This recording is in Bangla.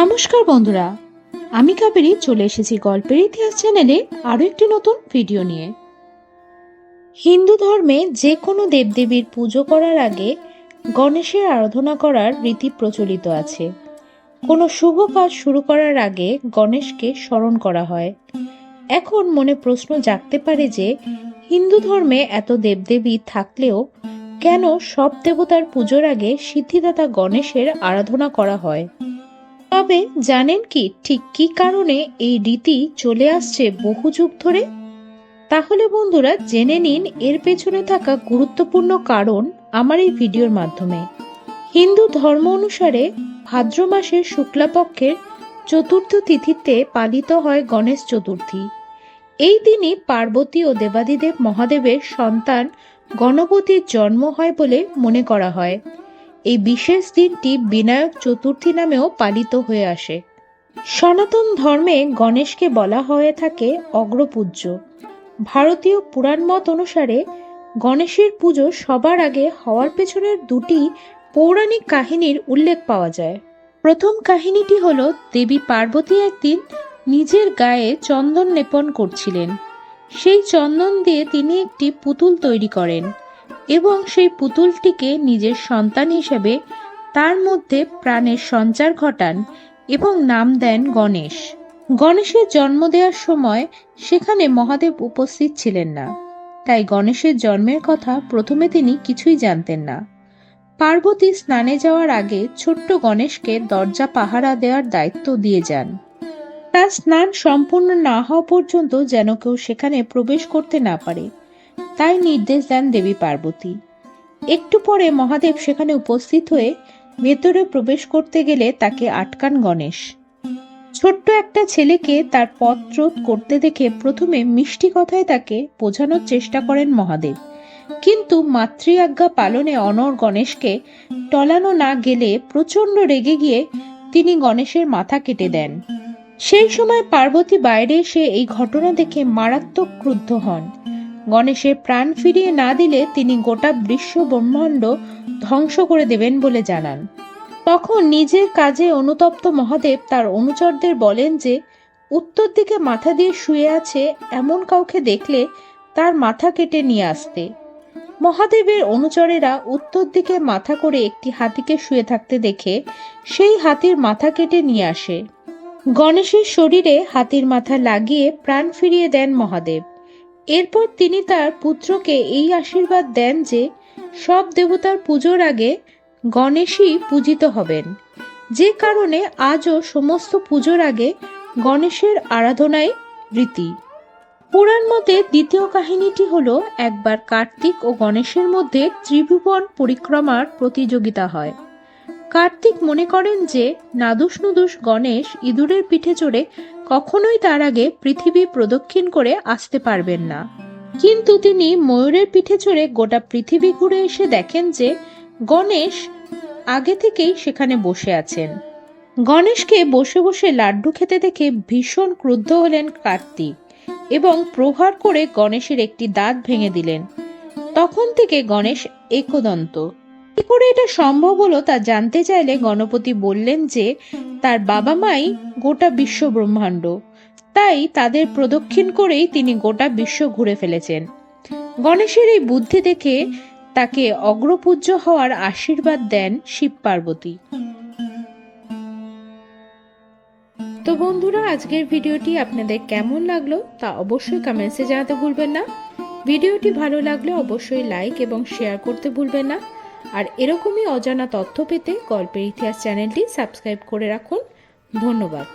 নমস্কার বন্ধুরা, আমি কাবেরি চলে এসেছি গল্পের ইতিহাস চ্যানেলে আরও একটি নতুন ভিডিও নিয়ে। হিন্দু ধর্মে যে কোনো দেবদেবীর পুজো করার আগে গণেশের আরাধনা করার রীতি প্রচলিত আছে। কোনো শুভ কাজ শুরু করার আগে গণেশকে স্মরণ করা হয়। এখন মনে প্রশ্ন জাগতে পারে যে, হিন্দু ধর্মে এত দেবদেবী থাকলেও কেন সব দেবতার পুজোর আগে সিদ্ধিদাতা গণেশের আরাধনা করা হয়? তবে জানেন কি, ঠিক কি কারণে এই রীতি চলে আসছে বহু যুগ ধরে? তাহলে বন্ধুরা জেনে নিন এর পেছনে থাকা গুরুত্বপূর্ণ কারণ আমার এই ভিডিওর মাধ্যমে। হিন্দু ধর্ম অনুসারে ভাদ্র মাসের শুক্লাপক্ষের চতুর্থ তিথিতে পালিত হয় গণেশ চতুর্থী। এই দিনই পার্বতী ও দেবাদিদেব মহাদেবের সন্তান গণপতির জন্ম হয় বলে মনে করা হয়। এই বিশেষ দিনটি বিনায়ক চতুর্থী নামেও পালিত হয়ে আসে। সনাতন ধর্মে গণেশকে বলা হয়ে থাকে অগ্রপূজ্য। ভারতীয় পুরাণ মত অনুসারে গণেশের পুজো সবার আগে হওয়ার পেছনের দুটি পৌরাণিক কাহিনীর উল্লেখ পাওয়া যায়। প্রথম কাহিনীটি হল, দেবী পার্বতী একদিন নিজের গায়ে চন্দন লেপন করছিলেন। সেই চন্দন দিয়ে তিনি একটি পুতুল তৈরি করেন। এবং সেই পুতুলটিকে নিজের সন্তান হিসেবে তার মধ্যে প্রাণের সঞ্চার ঘটান এবং নাম দেন গণেশ। গণেশের জন্ম দেওয়ার সময় সেখানে মহাদেব উপস্থিত ছিলেন না। তাই গণেশের জন্মের কথা প্রথমে তিনি কিছুই জানতেন না। পার্বতী স্নানে যাওয়ার আগে ছোট্ট গণেশকে দরজা পাহারা দেওয়ার দায়িত্ব দিয়ে যান। তার স্নান সম্পূর্ণ না হওয়া পর্যন্ত যেন কেউ সেখানে প্রবেশ করতে না পারে। তাই নির্দেশ দেন দেবী পার্বতী। একটু পরে মহাদেব সেখানে উপস্থিত হয়ে ভেতরে প্রবেশ করতে গেলে তাকে আটকান গণেশ। ছোট্ট একটা ছেলেকে তার পথ রোধ করতে দেখে প্রথমে মিষ্টি কথায় তাকে বোঝানোর চেষ্টা করেন মহাদেব। কিন্তু মাতৃ আজ্ঞা পালনে অনর গণেশকে টলানো না গেলে প্রচণ্ড রেগে গিয়ে তিনি গণেশের মাথা কেটে দেন। সেই সময় পার্বতী বাইরে এসে এই ঘটনা দেখে মারাত্মক ক্রুদ্ধ হন। গণেশের প্রাণ ফিরিয়ে না দিলে তিনি গোটা বিশ্ব ব্রহ্মাণ্ড ধ্বংস করে দেবেন বলে জানান। তখন নিজের কাজে অনুতপ্ত মহাদেব তার অনুচরদের বলেন যে, উত্তর দিকে মাথা দিয়ে শুয়ে আছে এমন কাউকে দেখলে তার মাথা কেটে নিয়ে আসতে। মহাদেবের অনুচরেরা উত্তর দিকে মাথা করে একটি হাতিকে শুয়ে থাকতে দেখে সেই হাতির মাথা কেটে নিয়ে আসে। গণেশের শরীরে হাতির মাথা লাগিয়ে প্রাণ ফিরিয়ে দেন মহাদেব। এরপর তিনি তার পুত্রকে এই আশীর্বাদ দেন যে সব দেবতার পুজোর আগে গণেশই পূজিত হবেন। যে কারণে আজও সমস্ত পুজোর আগে গণেশের আরাধনায় রীতি। পুরাণ মতে দ্বিতীয় কাহিনীটি হল, একবার কার্তিক ও গণেশের মধ্যে ত্রিভুবন পরিক্রমার প্রতিযোগিতা হয়। কার্তিক মনে করেন যে নাদুস নুদুস গণেশ ইঁদুরের পিঠে চড়ে কখনোই তার আগে পৃথিবী প্রদক্ষিণ করে আসতে পারবেন না। কিন্তু তিনি ময়ূরের পিঠে চড়ে গোটা পৃথিবী ঘুরে এসে দেখেন যে গণেশ আগে থেকেই সেখানে বসে আছেন। গণেশকে বসে বসে লাড্ডু খেতে দেখে ভীষণ ক্রুদ্ধ হলেন কার্তিক এবং প্রহার করে গণেশের একটি দাঁত ভেঙে দিলেন। তখন থেকে গণেশ একদন্ত। করে এটা সম্ভব হলো তা জানতে চাইলে গণপতি বললেন যে, তার বাবা মাই গোটা বিশ্ব ব্রহ্মাণ্ড। তাই তাদের প্রদক্ষিণ করেই তিনি গোটা বিশ্ব ঘুরে ফেলেছেন। গণেশের এই বুদ্ধি দেখে তাকে অগ্রপূজ্য হওয়ার আশীর্বাদ দেন শিব পার্বতী। তো বন্ধুরা, আজকের ভিডিওটি আপনাদের কেমন লাগল তা অবশ্যই কমেন্টসে জানাতে ভুলবেন না। ভিডিওটি ভালো লাগলে অবশ্যই লাইক এবং শেয়ার করতে ভুলবেন না। আর এরকমই অজানা তথ্য পেতে গল্পের ইতিহাস চ্যানেলটি সাবস্ক্রাইব করে রাখুন। ধন্যবাদ।